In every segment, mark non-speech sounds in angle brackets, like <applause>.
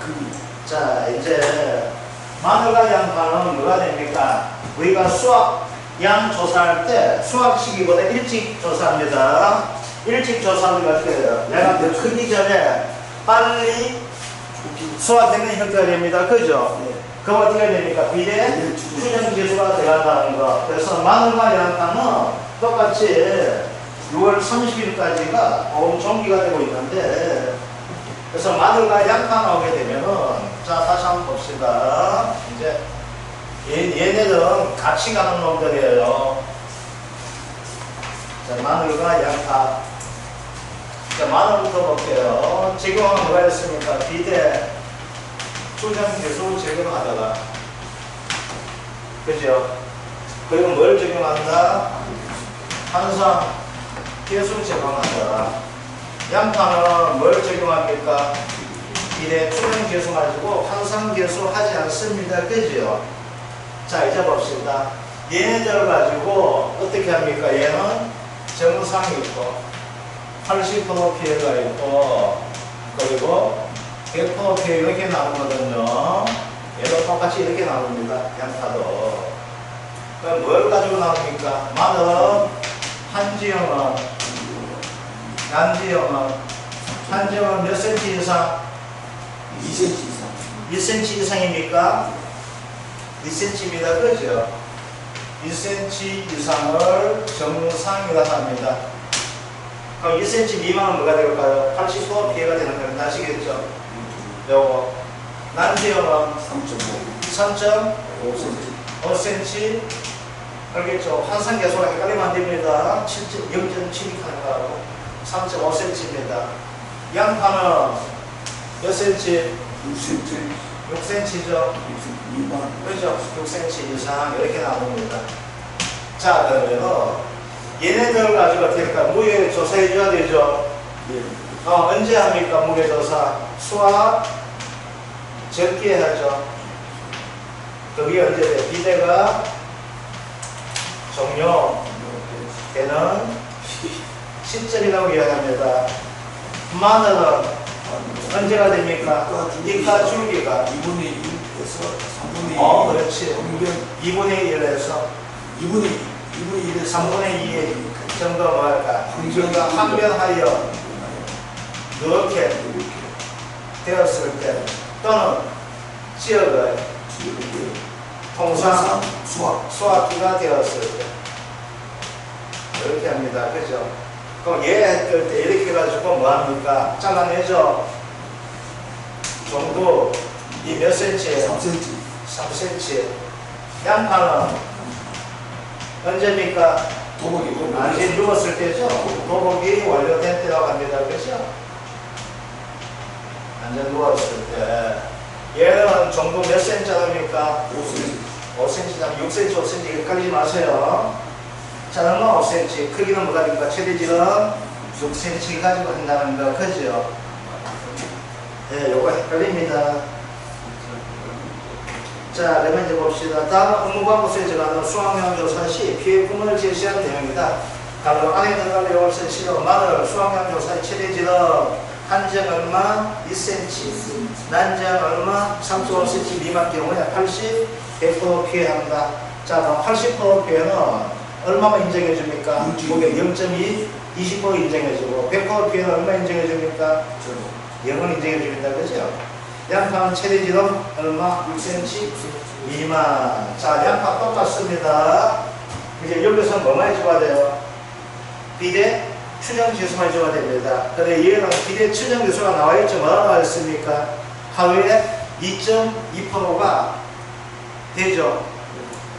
크기. 자, 이제 마늘과 양파는 뭐가 됩니까? 우리가 수학 양 조사할 때 수학 시기보다 일찍 조사합니다. 일찍 조사하면 어떻게 해요? 내가 더 크기 전에 빨리 수확되는 형태가 됩니다. 그죠? 네. 그럼 어떻게 됩니까? 비례 네, 추정. 추정 기수가 들어간다는 거. 그래서 마늘과 양파는 똑같이 6월 30일까지가 보험 종기가 되고 있는데 그래서 마늘과 양파 나오게 되면은 자 다시 한번 봅시다. 이제 얘, 얘네들은 같이 가는 놈들이에요. 자 마늘과 양파. 자 마늘부터 볼게요. 지금은 뭐가 있습니까? 비대 계속 적용하다가 그죠? 그리고 뭘 적용한다? 항상 계속 적용한다. 양파는 뭘 적용합니까? 이래 투명 계수 가지고 항상 계수 하지 않습니다. 그죠? 자, 이제 봅시다. 얘네들 가지고 어떻게 합니까? 얘는 정상이 있고, 80% 피해가 있고, 그리고 100% 피해 이렇게 나오거든요. 얘도 똑같이 이렇게 나옵니다. 양파도. 그럼 뭘 가지고 나옵니까? 마늘, 한지형은, 난지형은, 한지형은 몇 cm 이상? 2cm 이상. 1cm 이상입니까? 2cm입니다. 그죠? 1cm 이상을 정상이라 합니다. 그럼 1cm 미만은 뭐가 될까요? 80% 피해가 되는 겁니다. 아시겠죠? 요거. 난지형은 3.5. 3.5cm 5cm. 알겠죠? 환상 계수가 헷갈리면 안 됩니다. 0.7이 하는 거하고 3.5cm입니다. 양파는 몇 cm? 6cm. 6cm죠. 6cm 미만. 그렇죠? 6cm 이상 이렇게 나옵니다. 자, 그러면 얘네들 가지고 어떻게 할까? 무게 조사해 줘야 되죠. 예. 어, 언제 합니까? 무게 조사. 수학 적게 하죠. 그게 언제 돼? 비대가 종료 되는 <laughs> 시점이라고 이야기합니다. 마늘은 언제가 됩니까? 이가 줄기가 2분의 1에서 3분의 1. 어, 그렇지. 공변 2분의 1에서 2분의 2분의 1에서 3분의 2 정도 뭐랄까 그러니까 항변하여 이렇게 되었을 때 또는 지역의 이렇게 통상 수학 수학기가 되었을 때 이렇게 합니다. 그죠? 그럼 얘 했을 때 이렇게 해가지고 뭐 합니까? 잘라내죠? 정도 이 몇 센치예요? 3cm 3cm 양파는 언제입니까? 도복이 안신 누웠을 때죠. 도복이 완료된 때라고 합니다. 그죠? 완전 누웠을 때. 얘는 정도 몇 센치입니까? 5cm 5cm, 6cm, 5cm 헷갈리지 마세요. 자는 5cm, 크기는 뭐가 됩니까? 최대지는 6cm 가지고 한다는 거, 그죠? 네, 요거 헷갈립니다. 자, 그러면 이제 봅시다. 다음 업무광고서에 정하는 수학량 조사 시 피해 구문을 제시한 내용이다. 바로 안에 들어갈 쓴 시로 마늘 수학량 조사의 최대지는 한정 얼마 2cm, 난정 얼마 3.5cm 미만 경우에 80, 100% 피해한다. 자, 그럼 80% 피해는 얼마만 인정해 줍니까? 그게 0.2, 20% 인정해 주고 100% 피해는 얼마 인정해 줍니까? 저거 0은 인정해 줍니다. 그죠? 양파는 최대 지름 얼마? 6cm 미만. 자, 양파 똑같습니다. 이제 여기서 뭐만 해줘야 돼요? 비례 추정 지수만 해줘야 됩니다. 근데 얘는 비례 추정 지수가 나와 있죠. 뭐가 나와 있습니까? 하루에 2.2%가 되죠.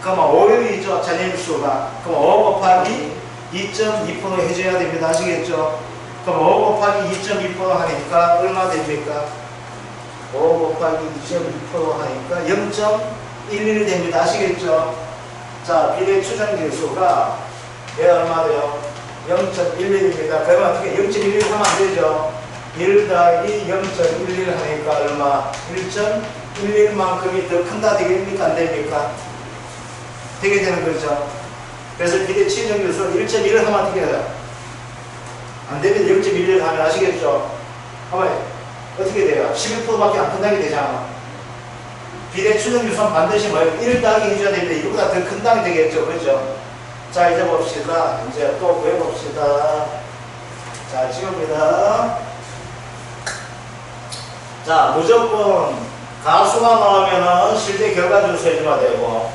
그러면 5일이죠. 잔여일수가. 그럼 5 곱하기 2.2% 해줘야 됩니다. 아시겠죠? 그럼 5 곱하기 2.2% 하니까 얼마 됩니까? 5 곱하기 2.2% 하니까 0.11 됩니다. 아시겠죠? 자, 비례 추정 계수가 얘 얼마 돼요? 0.11입니다. 그러면 어떻게 0.11 하면 안 되죠? 1 더하기 0.11 하니까 얼마? 1.11만큼이 더 큰다 되겠습니까? 안 됩니까? 되게 되는 거죠. 그래서 비례 추정 계수 1.1을 하면 어떻게 해요? 안 되면 0.11 하면 아시겠죠? 한번 어떻게 돼요? 12%밖에 안 끝나게 되잖아. 비례 추정 유선 반드시 뭐1 더하기 해줘야 되는데 이거보다 더 큰 땅이 되겠죠. 그렇죠? 자 이제 봅시다. 이제 또 구해봅시다. 자 지웁니다. 자 무조건 가수가 나오면은 실제 결과 해주면 되고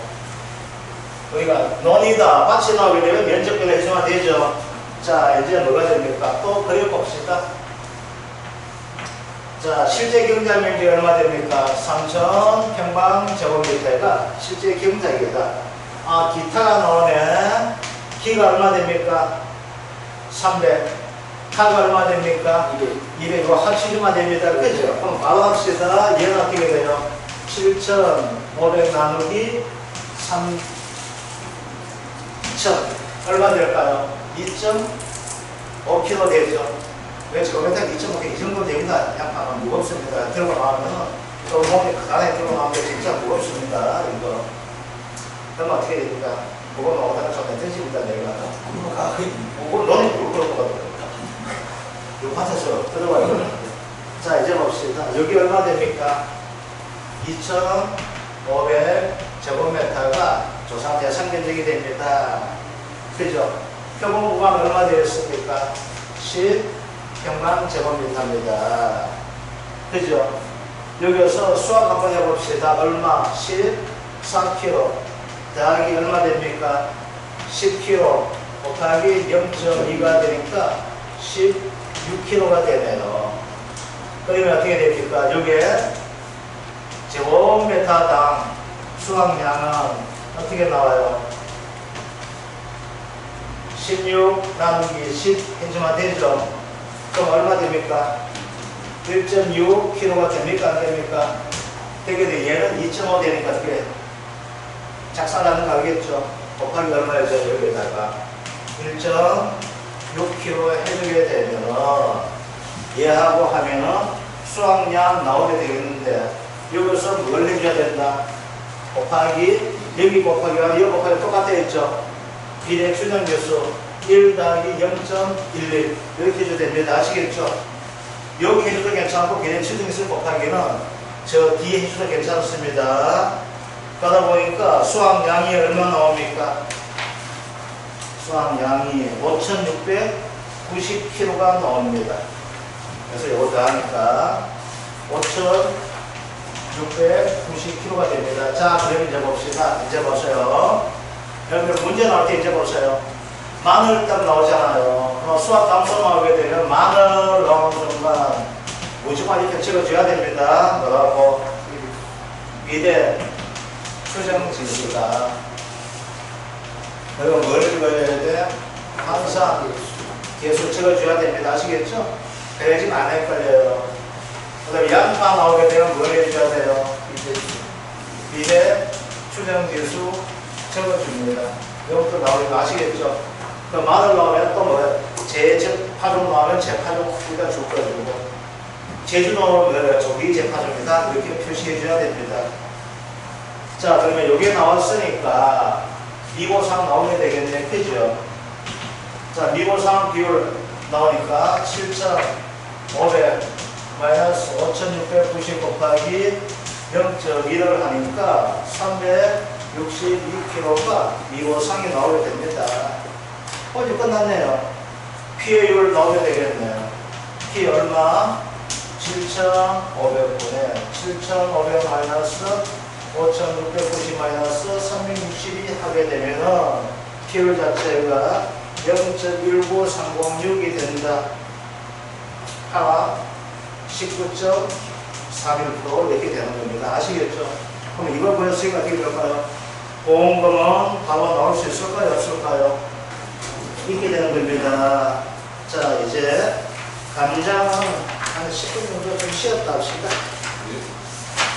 그러니까 논이다 밭이 나오게 되면 면적별로 해주면 되죠. 자 이제 뭐가 됩니까? 또 그려봅시다. 자, 실제 경작 면적이 얼마 됩니까? 3천 평방 제곱미터가 실제 경작이다. 아, 기타가 나오네. 키가 얼마 됩니까? 300. 타가 얼마 됩니까? 200. 이거 합치기만 됩니다. 그죠? 그럼 바로 합시다. 얘는 어떻게 돼요? 7,500 나누기 3,000. 얼마 될까요? 2.5kg 되죠? 왜 저거면 2.5kg 이 정도 됩니다. 양파는 무겁습니다. 나오면 또 몸에 안에 들고 나오면 진짜 무겁습니다. 이거. 그러면 어떻게 됩니까? 무거우면 오다가 좀 던집니다. 내가. 뭐 너는 무거울 것 같아. 이 밭에서 들어와요. 자 이제 봅시다. 여기 얼마 됩니까? 2,500 제곱미터가 조상 대상 면적이 됩니다. 그죠? 표본 구간 얼마 되었습니까? 10 평방 제곱미터입니다. 그죠? 여기서 수학 한번 해봅시다. 얼마? 14kg 더하기 얼마 됩니까? 10kg 곱하기 0.2가 되니까 16kg가 되네요. 그러면 어떻게 됩니까? 여기에 제곱미터당 수확량은 어떻게 나와요? 16 나누기 10 해주면 되죠? 그럼 얼마 됩니까? 1.6kg가 됩니까? 안 됩니까? 되게 돼. 얘는 2.5 되니까 어떻게 작살나는 거 알겠죠? 곱하기 얼마였죠? 여기에다가 1.6kg 해주게 되면 얘하고 하면은 수확량 나오게 되겠는데 여기서 뭘 해줘야 된다? 곱하기 여기 곱하기와 여기 곱하기 똑같아 있죠? 비례 추정 교수 1 더하기 0.11 이렇게 해줘야 됩니다. 아시겠죠? 여기 해줘도 괜찮고 비례 추정 교수 곱하기는 저 뒤에 해줘도 괜찮습니다. 그러다 보니까 수확량이 얼마 나옵니까? 수확량이 5,690kg가 나옵니다. 그래서 이거 더하니까 5,690kg가 됩니다. 자, 그럼 이제 봅시다. 이제 보세요. 여러분들 문제 나올 때 이제 보세요. 마늘 딱 나오잖아요. 그럼 수학 감소 나오게 되면 마늘 나오는 순간 무조건 이렇게 찍어줘야 됩니다. 뭐라고? 미대 추정 지수다. 그리고 뭘 찍어야 돼? 항상 계속 찍어줘야 됩니다. 아시겠죠? 그래야지 안 헷갈려요. 그 다음에 양파 나오게 되면 뭘 해줘야 돼요? 미래 추정 지수 적어줍니다. 이것도 나오는 거 아시겠죠? 그 마늘 나오면 또 뭐예요? 제파종 나오면 제파종 일단 줄 거주고 제주 나오면 뭐예요? 조기 제파종이다. 이렇게 표시해줘야 됩니다. 자 그러면 여기에 나왔으니까 미고상 나오게 되겠네. 그죠? 자 미고상 비율 나오니까 7,500 마이너스 5,690 곱하기 0.1을 하니까 362kg가 미고상이 나오게 됩니다. 어제 끝났네요. 피해율 나오게 되겠네요. 피 얼마? 7,500분의 7,500 마이너스 5,690 마이너스 362 하게 되면은 피율 자체가 0.19306이 된다. 하나 19.31% 이렇게 되는 겁니다. 아시겠죠? 그럼 이걸 보였으니까 어떻게 될까요? 보험금은 바로 나올 수 있을까요? 없을까요? 이렇게 되는 겁니다. 자, 이제 감장은 한 10분 정도 좀 쉬었다 합시다.